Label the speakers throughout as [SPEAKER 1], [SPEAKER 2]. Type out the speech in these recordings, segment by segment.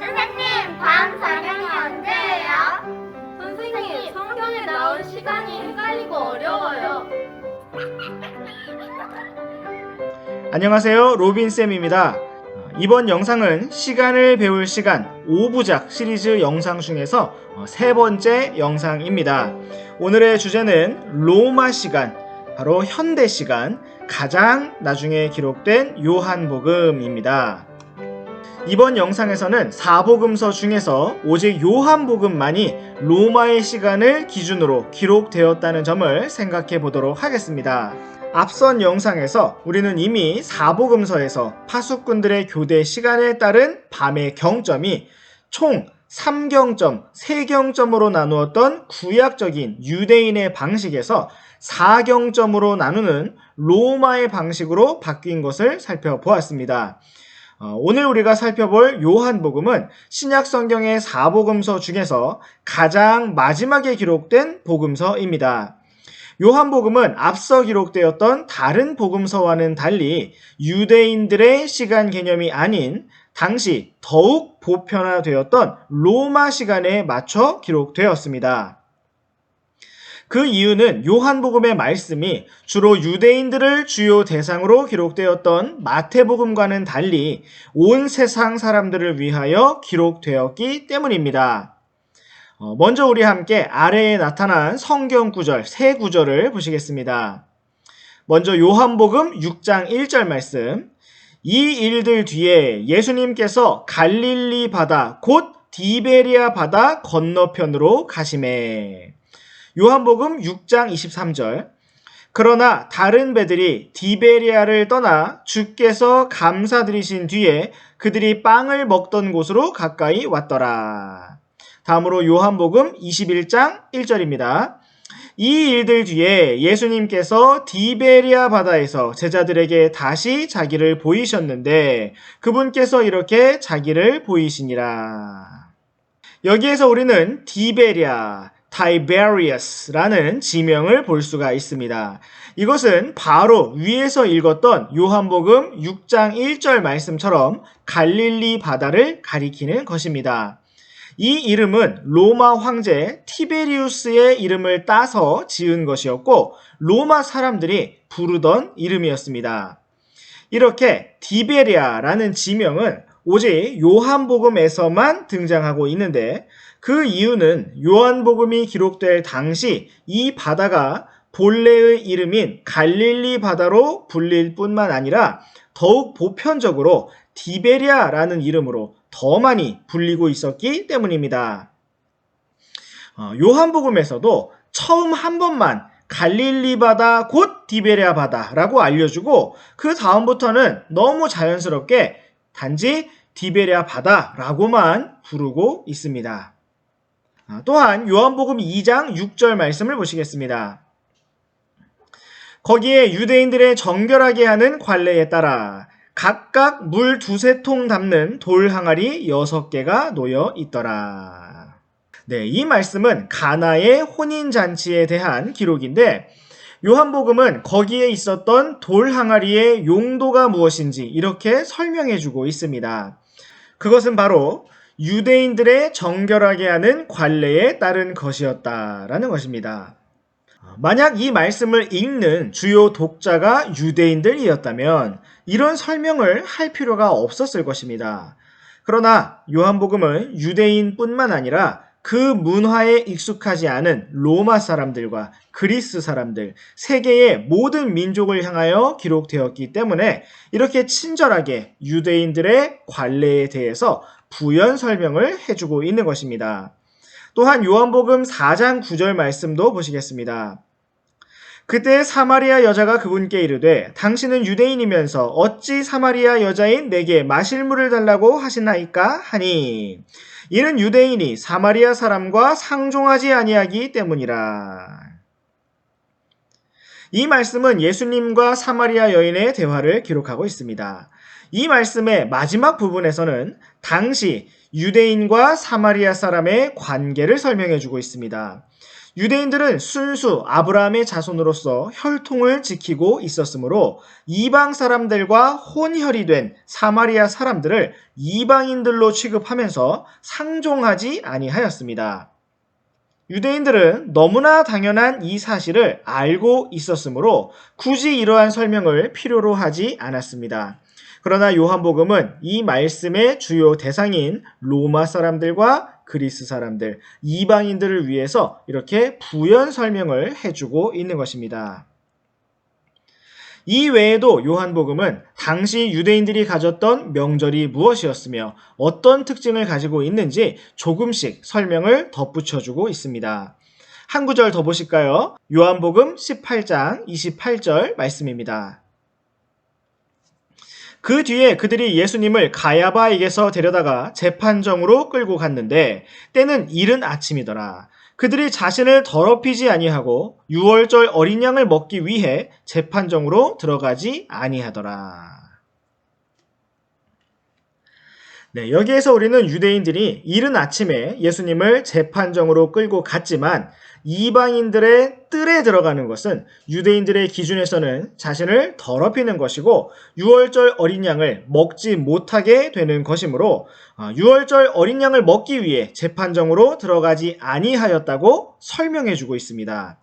[SPEAKER 1] 선생님, 다음 사령이 언제예요?
[SPEAKER 2] 선생님, 성경에 나온 시간이 헷갈리고 어려워요.
[SPEAKER 3] 안녕하세요. 로빈쌤입니다. 이번 영상은 시간을 배울 시간 5부작 시리즈 영상 중에서 어, 세 번째 영상입니다. 오늘의 주제는 로마 시간, 바로 현대 시간, 가장 나중에 기록된 요한복음입니다. 이번 영상에서는 사복음서 중에서 오직 요한복음만이 로마의 시간을 기준으로 기록되었다는 점을 생각해 보도록 하겠습니다. 앞선 영상에서 우리는 이미 사복음서에서 파수꾼들의 교대 시간에 따른 밤의 경점이 총 3경점, 3경점으로 나누었던 구약적인 유대인의 방식에서 4경점으로 나누는 로마의 방식으로 바뀐 것을 살펴보았습니다. 어, 오늘 우리가 살펴볼 요한복음은 신약 성경의 사복음서 중에서 가장 마지막에 기록된 복음서입니다. 요한복음은 앞서 기록되었던 다른 복음서와는 달리 유대인들의 시간 개념이 아닌 당시 더욱 보편화되었던 로마 시간에 맞춰 기록되었습니다. 그 이유는 요한복음의 말씀이 주로 유대인들을 주요 대상으로 기록되었던 마태복음과는 달리 온 세상 사람들을 위하여 기록되었기 때문입니다. 어, 먼저 우리 함께 아래에 나타난 성경 구절, 세 구절을 보시겠습니다. 먼저 요한복음 6장 1절 말씀. 이 일들 뒤에 예수님께서 갈릴리 바다, 곧 디베리아 바다 건너편으로 가심에. 요한복음 6장 23절. 그러나 다른 배들이 디베리아를 떠나 주께서 감사드리신 뒤에 그들이 빵을 먹던 곳으로 가까이 왔더라. 다음으로 요한복음 21장 1절입니다. 이 일들 뒤에 예수님께서 디베리아 바다에서 제자들에게 다시 자기를 보이셨는데 그분께서 이렇게 자기를 보이시니라. 여기에서 우리는 디베리아, 타이베리어스라는 지명을 볼 수가 있습니다. 이것은 바로 위에서 읽었던 요한복음 6장 1절 말씀처럼 갈릴리 바다를 가리키는 것입니다. 이 이름은 로마 황제 티베리우스의 이름을 따서 지은 것이었고 로마 사람들이 부르던 이름이었습니다. 이렇게 디베리아라는 지명은 오직 요한복음에서만 등장하고 있는데 그 이유는 요한복음이 기록될 당시 이 바다가 본래의 이름인 갈릴리 바다로 불릴 뿐만 아니라 더욱 보편적으로 디베리아라는 이름으로 더 많이 불리고 있었기 때문입니다. 어, 요한복음에서도 처음 한 번만 갈릴리 바다 곧 디베리아 바다라고 알려주고 그 다음부터는 너무 자연스럽게 단지 디베리아 바다라고만 부르고 있습니다. 아, 또한 요한복음 2장 6절 말씀을 보시겠습니다. 거기에 유대인들의 정결하게 하는 관례에 따라 각각 물 두세 통 담는 돌 항아리 여섯 개가 놓여 있더라. 네, 이 말씀은 가나의 혼인 잔치에 대한 기록인데 요한복음은 거기에 있었던 돌 항아리의 용도가 무엇인지 이렇게 설명해 주고 있습니다. 그것은 바로 유대인들의 정결하게 하는 관례에 따른 것이었다라는 것입니다. 만약 이 말씀을 읽는 주요 독자가 유대인들이었다면 이런 설명을 할 필요가 없었을 것입니다. 그러나 요한복음은 유대인뿐만 아니라 그 문화에 익숙하지 않은 로마 사람들과 그리스 사람들, 세계의 모든 민족을 향하여 기록되었기 때문에 이렇게 친절하게 유대인들의 관례에 대해서 부연 설명을 해주고 있는 것입니다. 또한 요한복음 4장 9절 말씀도 보시겠습니다. 그때 사마리아 여자가 그분께 이르되 당신은 유대인이면서 어찌 사마리아 여자인 내게 마실 물을 달라고 하시나이까 하니 이는 유대인이 사마리아 사람과 상종하지 아니하기 때문이라. 이 말씀은 예수님과 사마리아 여인의 대화를 기록하고 있습니다. 이 말씀의 마지막 부분에서는 당시 유대인과 사마리아 사람의 관계를 설명해 주고 있습니다. 유대인들은 순수 아브라함의 자손으로서 혈통을 지키고 있었으므로 이방 사람들과 혼혈이 된 사마리아 사람들을 이방인들로 취급하면서 상종하지 아니하였습니다. 유대인들은 너무나 당연한 이 사실을 알고 있었으므로 굳이 이러한 설명을 필요로 하지 않았습니다. 그러나 요한복음은 이 말씀의 주요 대상인 로마 사람들과 그리스 사람들, 이방인들을 위해서 이렇게 부연 설명을 해주고 있는 것입니다. 이 외에도 요한복음은 당시 유대인들이 가졌던 명절이 무엇이었으며 어떤 특징을 가지고 있는지 조금씩 설명을 덧붙여주고 있습니다. 한 구절 더 보실까요? 요한복음 18장 28절 말씀입니다. 그 뒤에 그들이 예수님을 가야바에게서 데려다가 재판정으로 끌고 갔는데 때는 이른 아침이더라. 그들이 자신을 더럽히지 아니하고 유월절 어린 양을 먹기 위해 재판정으로 들어가지 아니하더라. 네, 여기에서 우리는 유대인들이 이른 아침에 예수님을 재판정으로 끌고 갔지만 이방인들의 뜰에 들어가는 것은 유대인들의 기준에서는 자신을 더럽히는 것이고 유월절 어린 양을 먹지 못하게 되는 것이므로 어, 유월절 어린 양을 먹기 위해 재판정으로 들어가지 아니하였다고 설명해 주고 있습니다.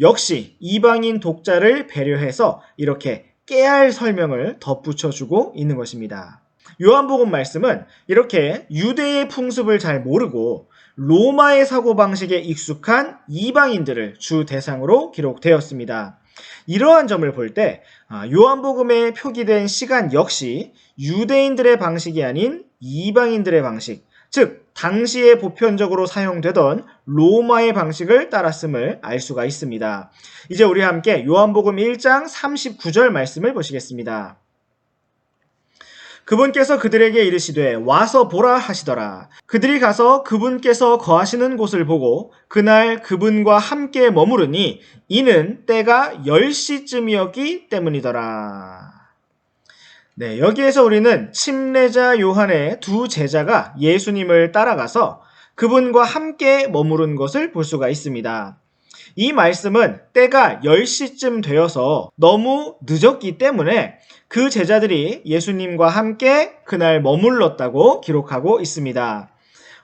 [SPEAKER 3] 역시 이방인 독자를 배려해서 이렇게 깨알 설명을 덧붙여 주고 있는 것입니다. 요한복음 말씀은 이렇게 유대의 풍습을 잘 모르고 로마의 사고방식에 익숙한 이방인들을 주 대상으로 기록되었습니다. 이러한 점을 볼때 아, 요한복음에 표기된 시간 역시 유대인들의 방식이 아닌 이방인들의 방식, 즉 당시에 보편적으로 사용되던 로마의 방식을 따랐음을 알 수가 있습니다. 이제 우리 함께 요한복음 1장 39절 말씀을 보시겠습니다. 그분께서 그들에게 이르시되 와서 보라 하시더라. 그들이 가서 그분께서 거하시는 곳을 보고 그날 그분과 함께 머무르니 이는 때가 10시쯤이었기 때문이더라. 네, 여기에서 우리는 침례자 요한의 두 제자가 예수님을 따라가서 그분과 함께 머무른 것을 볼 수가 있습니다. 이 말씀은 때가 10시쯤 되어서 너무 늦었기 때문에 그 제자들이 예수님과 함께 그날 머물렀다고 기록하고 있습니다.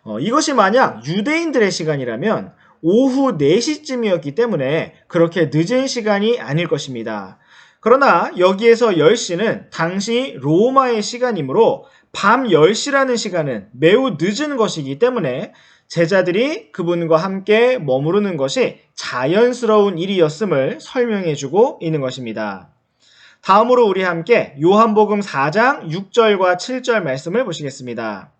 [SPEAKER 3] 어, 이것이 만약 유대인들의 시간이라면 오후 4시쯤이었기 때문에 그렇게 늦은 시간이 아닐 것입니다. 그러나 여기에서 10시는 당시 로마의 시간이므로 밤 10시라는 시간은 매우 늦은 것이기 때문에 제자들이 그분과 함께 머무르는 것이 자연스러운 일이었음을 설명해 주고 있는 것입니다. 다음으로 우리 함께 요한복음 4장 6절과 7절 말씀을 보시겠습니다.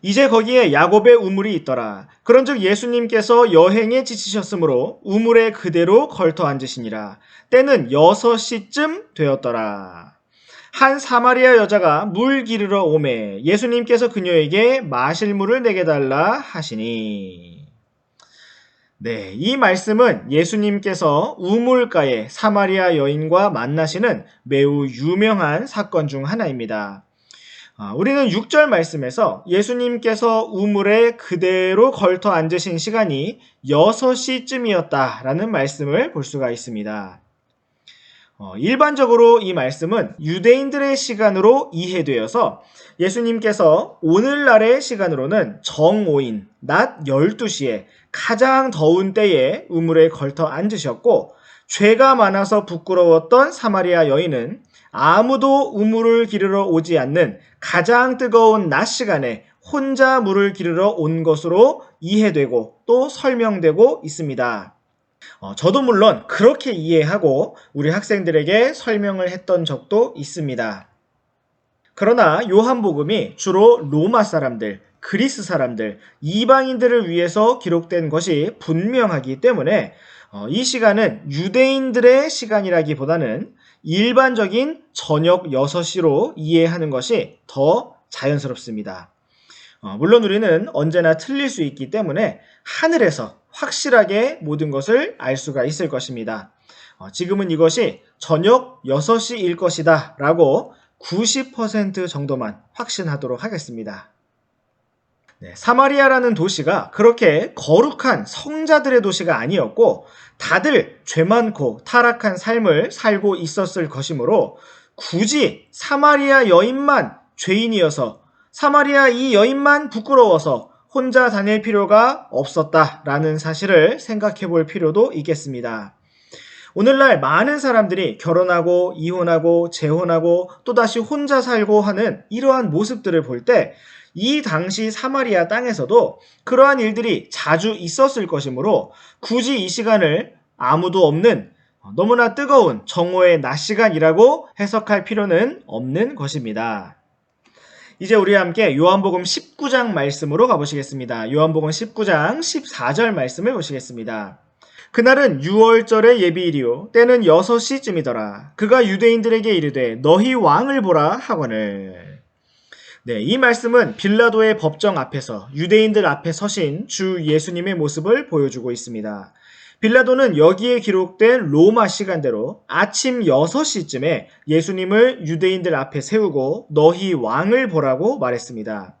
[SPEAKER 3] 이제 거기에 야곱의 우물이 있더라. 그런즉 예수님께서 여행에 지치셨으므로 우물에 그대로 걸터 앉으시니라. 때는 6시쯤 되었더라. 한 사마리아 여자가 물 기르러 오매 예수님께서 그녀에게 마실 물을 내게 달라 하시니 네, 이 말씀은 예수님께서 우물가에 사마리아 여인과 만나시는 매우 유명한 사건 중 하나입니다. 아, 우리는 6절 말씀에서 예수님께서 우물에 그대로 걸터 앉으신 시간이 6시쯤이었다라는 말씀을 볼 수가 있습니다. 어, 일반적으로 이 말씀은 유대인들의 시간으로 이해되어서 예수님께서 오늘날의 시간으로는 정오인 낮 12시에 가장 더운 때에 우물에 걸터 앉으셨고 죄가 많아서 부끄러웠던 사마리아 여인은 아무도 우물을 기르러 오지 않는 가장 뜨거운 낮 시간에 혼자 물을 기르러 온 것으로 이해되고 또 설명되고 있습니다. 어, 저도 물론 그렇게 이해하고 우리 학생들에게 설명을 했던 적도 있습니다. 그러나 요한복음이 주로 로마 사람들, 그리스 사람들, 이방인들을 위해서 기록된 것이 분명하기 때문에 어, 이 시간은 유대인들의 시간이라기보다는 일반적인 저녁 6시로 이해하는 것이 더 자연스럽습니다. 어, 물론 우리는 언제나 틀릴 수 있기 때문에 하늘에서 확실하게 모든 것을 알 수가 있을 것입니다. 어, 지금은 이것이 저녁 6시일 것이다 라고 90% 정도만 확신하도록 하겠습니다. 네, 사마리아라는 도시가 그렇게 거룩한 성자들의 도시가 아니었고 다들 죄 많고 타락한 삶을 살고 있었을 것이므로 굳이 사마리아 여인만 죄인이어서 사마리아 이 여인만 부끄러워서 혼자 다닐 필요가 없었다라는 사실을 생각해 볼 필요도 있겠습니다. 오늘날 많은 사람들이 결혼하고 이혼하고 재혼하고 또다시 혼자 살고 하는 이러한 모습들을 볼 때 이 당시 사마리아 땅에서도 그러한 일들이 자주 있었을 것이므로 굳이 이 시간을 아무도 없는 너무나 뜨거운 정오의 낮 시간이라고 해석할 필요는 없는 것입니다. 이제 우리 함께 요한복음 19장 말씀으로 가보시겠습니다. 요한복음 19장 14절 말씀을 보시겠습니다. 그날은 6월절의 예비일이요 때는 6시쯤이더라. 그가 유대인들에게 이르되 너희 왕을 보라 하거늘. 네, 이 말씀은 빌라도의 법정 앞에서 유대인들 앞에 서신 주 예수님의 모습을 보여주고 있습니다. 빌라도는 여기에 기록된 로마 시간대로 아침 6시쯤에 예수님을 유대인들 앞에 세우고 너희 왕을 보라고 말했습니다.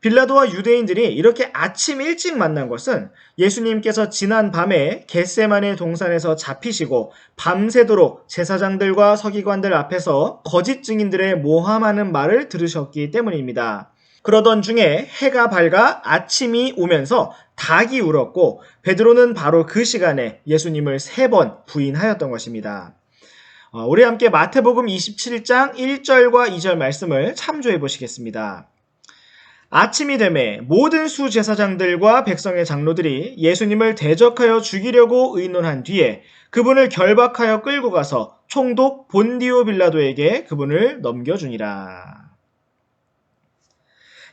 [SPEAKER 3] 빌라도와 유대인들이 이렇게 아침 일찍 만난 것은 예수님께서 지난 밤에 겟세만의 동산에서 잡히시고 밤새도록 제사장들과 서기관들 앞에서 거짓 증인들의 모함하는 말을 들으셨기 때문입니다. 그러던 중에 해가 밝아 아침이 오면서 닭이 울었고 베드로는 바로 그 시간에 예수님을 세 번 부인하였던 것입니다. 어, 우리 함께 마태복음 27장 1절과 2절 말씀을 참조해 보시겠습니다. 아침이 되매 모든 수 제사장들과 백성의 장로들이 예수님을 대적하여 죽이려고 의논한 뒤에 그분을 결박하여 끌고 가서 총독 본디오 빌라도에게 그분을 넘겨주니라.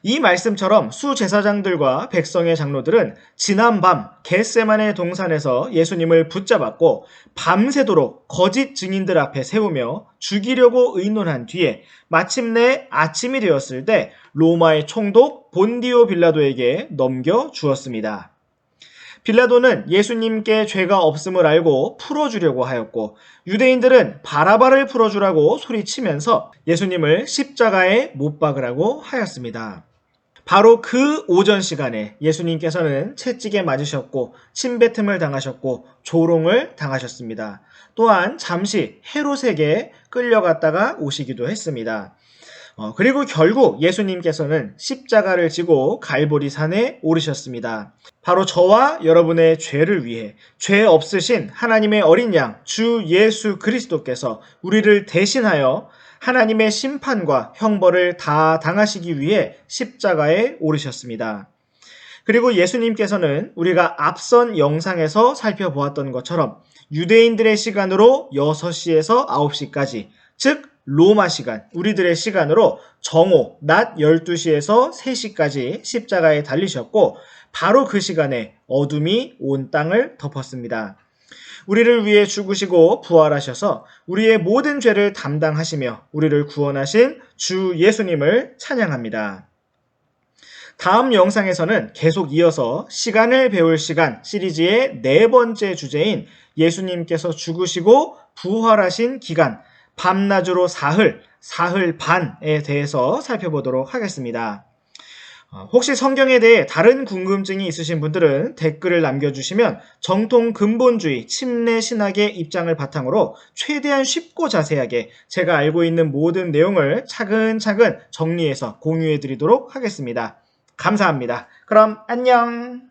[SPEAKER 3] 이 말씀처럼 수제사장들과 백성의 장로들은 지난밤 겟세만의 동산에서 예수님을 붙잡았고 밤새도록 거짓 증인들 앞에 세우며 죽이려고 의논한 뒤에 마침내 아침이 되었을 때 로마의 총독 본디오 빌라도에게 넘겨 주었습니다. 빌라도는 예수님께 죄가 없음을 알고 풀어주려고 하였고 유대인들은 바라바를 풀어주라고 소리치면서 예수님을 십자가에 못 박으라고 하였습니다. 바로 그 오전 시간에 예수님께서는 채찍에 맞으셨고 침뱉음을 당하셨고 조롱을 당하셨습니다. 또한 잠시 헤롯에게 끌려갔다가 오시기도 했습니다. 어, 그리고 결국 예수님께서는 십자가를 지고 갈보리 산에 오르셨습니다. 바로 저와 여러분의 죄를 위해 죄 없으신 하나님의 어린 양 주 예수 그리스도께서 우리를 대신하여 하나님의 심판과 형벌을 다 당하시기 위해 십자가에 오르셨습니다. 그리고 예수님께서는 우리가 앞선 영상에서 살펴보았던 것처럼 유대인들의 시간으로 6시에서 9시까지, 즉, 로마 시간, 우리들의 시간으로 정오, 낮 12시에서 3시까지 십자가에 달리셨고, 바로 그 시간에 어둠이 온 땅을 덮었습니다. 우리를 위해 죽으시고 부활하셔서 우리의 모든 죄를 담당하시며 우리를 구원하신 주 예수님을 찬양합니다. 다음 영상에서는 계속 이어서 시간을 배울 시간 시리즈의 네 번째 주제인 예수님께서 죽으시고 부활하신 기간, 밤낮으로 사흘, 사흘 반에 대해서 살펴보도록 하겠습니다. 어, 혹시 성경에 대해 다른 궁금증이 있으신 분들은 댓글을 남겨주시면 정통 근본주의 침례 신학의 입장을 바탕으로 최대한 쉽고 자세하게 제가 알고 있는 모든 내용을 차근차근 정리해서 공유해 드리도록 하겠습니다. 감사합니다. 그럼 안녕!